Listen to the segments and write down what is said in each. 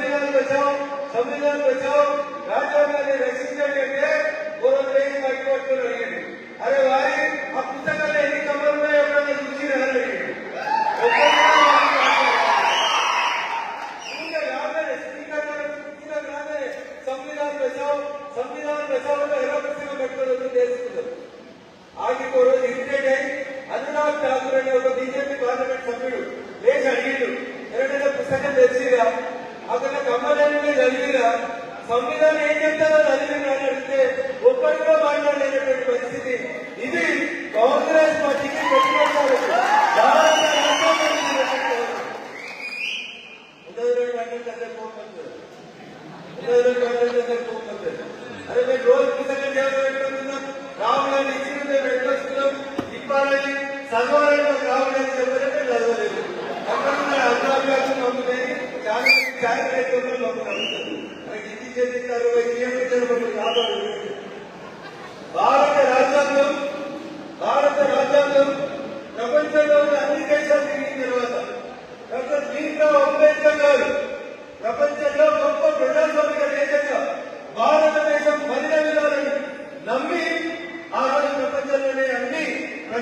సంవిధానం వచ్చాం సంవిధానం వచ్చాం రాజ్యాంగాన్ని రక్షించండి అంటే పూర్వం లేని పట్టుకొని అడిగండి. అరే వారి ఆ పుస్తకాలు ఎన్ని కమ్మలు ఉన్నాయో చూసి అడిగండి సంవిధానం ప్రజావు సంవిధానం ప్రజావులో ఎలా పుస్తకం పెట్టుకోవద్దు తెలుసుకుందాం ఆకి కూడా ఇరిటేట్ అయి అనురాగ్ ఠాకూర్ సంవిధానం ఏం చెప్తారో చదివిన అని అడిగితే ఒక్కరిగా మాట్లాడలేనటువంటి పరిస్థితి. ఇది కాంగ్రెస్ పార్టీకి పెట్టుబడి అదే మేము రోజు పుస్తకం పెట్టుకుంటున్నాం. రాములని ఇచ్చిన పెట్టుకొస్తున్నాం ఇవ్వాలని చదవలేదు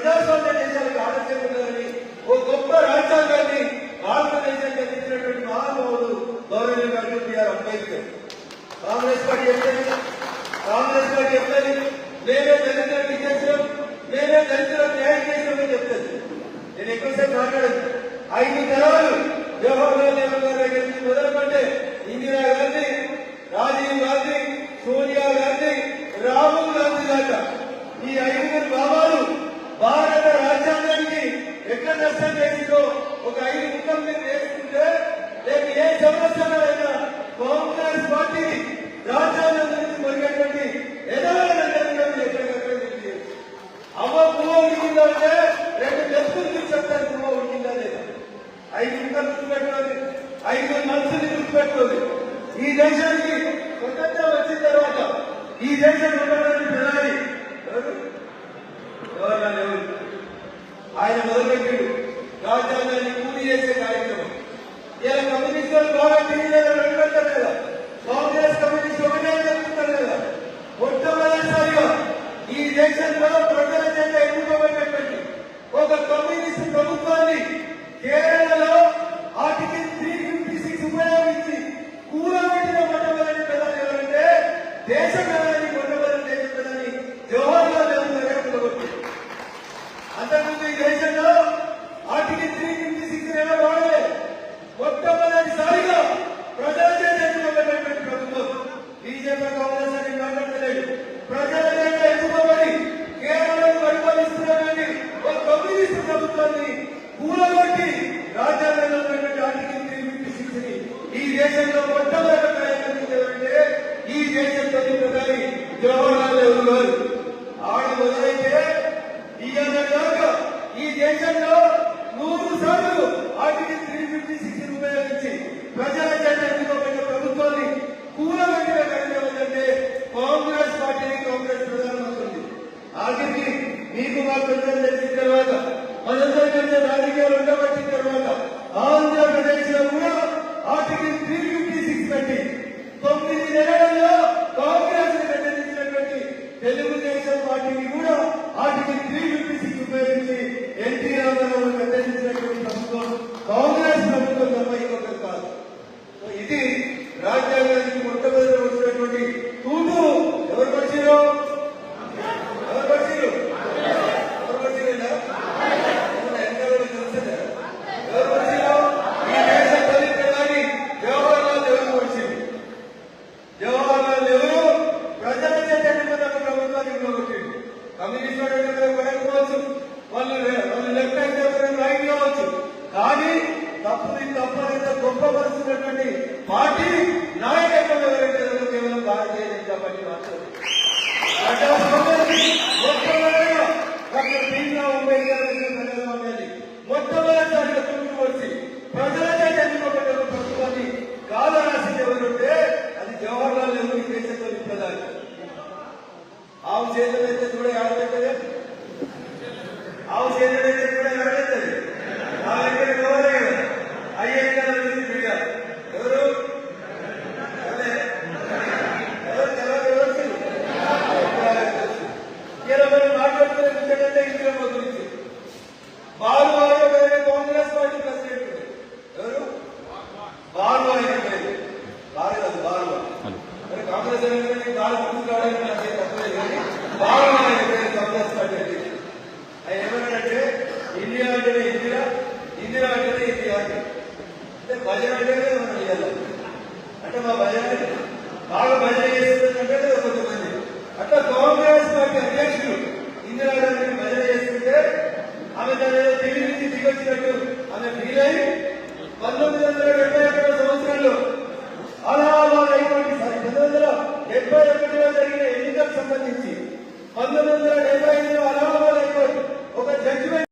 ప్రజాస్వామ్య దేశాలకు ఆలోచించాలని ఓ గొప్ప రాజ్యాంగాన్ని భారతదేశానికి అందించినటువంటి మహానుభావుడు గౌరవనీయ Arjun B R Ambedkar. Congress party ఎట్లని Congress party ఎట్లని నేనే దళితులకు చేసినాం నేనే దళితులకు న్యాయం చేసినామని చెప్తుంది నేను ఎక్కువసేపు మాట్లాడదు ఐదు తరాలు అయితే రేపు వ్యక్తులు మీకు చెప్తారు గృహ ఉడికిందా లేదా ఐదు ఇంటర్ ఐదు మనసుని గుర్తుపెట్టుకోండి. ఈ దేశానికి స్వతంత్రం వచ్చిన తర్వాత ఈ దేశం ఉండడానికి ప్రధాని ఆయన మొదలుపెట్టాడు రాజ్యాంగాన్ని పూర్తి చేసే కార్యక్రమం. ఇలా కమ్యూనిస్టులు బాగా తెలియలేదు రెండు పెడతారు కదా కాంగ్రెస్ కమ్యూనిస్ట్ ఒకటే జరుగుతారు కదా మొట్టమొదటిసారిగా ఈ దేశంలో ప్రజల Cuando camines ప్రభుత్వాన్ని కూలగొట్టి రాజ్యాంగంలో ఉన్నటువంటి ఆర్టికల్ ఈ దేశంలో మొట్టమొదటి ప్రయత్నించాలంటే ఈ దేశంలో ప్రధాని జవహర్లాల్ నెహ్రూ గారు. ఆవిడ మొదలైతే ఇవాళ దాకా ఈ దేశంలో నూరు సార్లు ఆర్టికల్ త్రీ ఫిఫ్టీ సిక్స్ ఉపయోగించి ప్రజా చట్టబడిన ప్రభుత్వాన్ని కూలగొట్టిన కార్యక్రమం అంటే కాంగ్రెస్ పార్టీని కాంగ్రెస్ ప్రధానమంత్రి. ఆఖరికి మీకు మాకు తెలిసి మనందరికంటే రాజకీయాలు ఉండబట్టిన తర్వాత ఆంధ్రప్రదేశ్లో కూడా ఆర్టికల్ త్రీ ఫిఫ్టీ సిక్స్ పెట్టి తొమ్మిది నెలలలో కాంగ్రెస్ వ్యతిరేకించినటువంటి తెలుగుదేశం పార్టీని కూడా ఆర్టికల్ త్రీ ఫిఫ్టీ సిక్స్ ఉపయోగించి ఎన్టీ రామారావు వ్యతిరేకించినటువంటి ప్రభుత్వం కాంగ్రెస్ ప్రభుత్వం తప్ప ఇంకొకటి ఇది రాజ్యాంగానికి ఉన్నటువంటి పార్టీ డెబ్బై ఒకటిలో జరిగిన ఎన్నికలకు సంబంధించి పంతొమ్మిది వందల డెబ్బై ఐదులో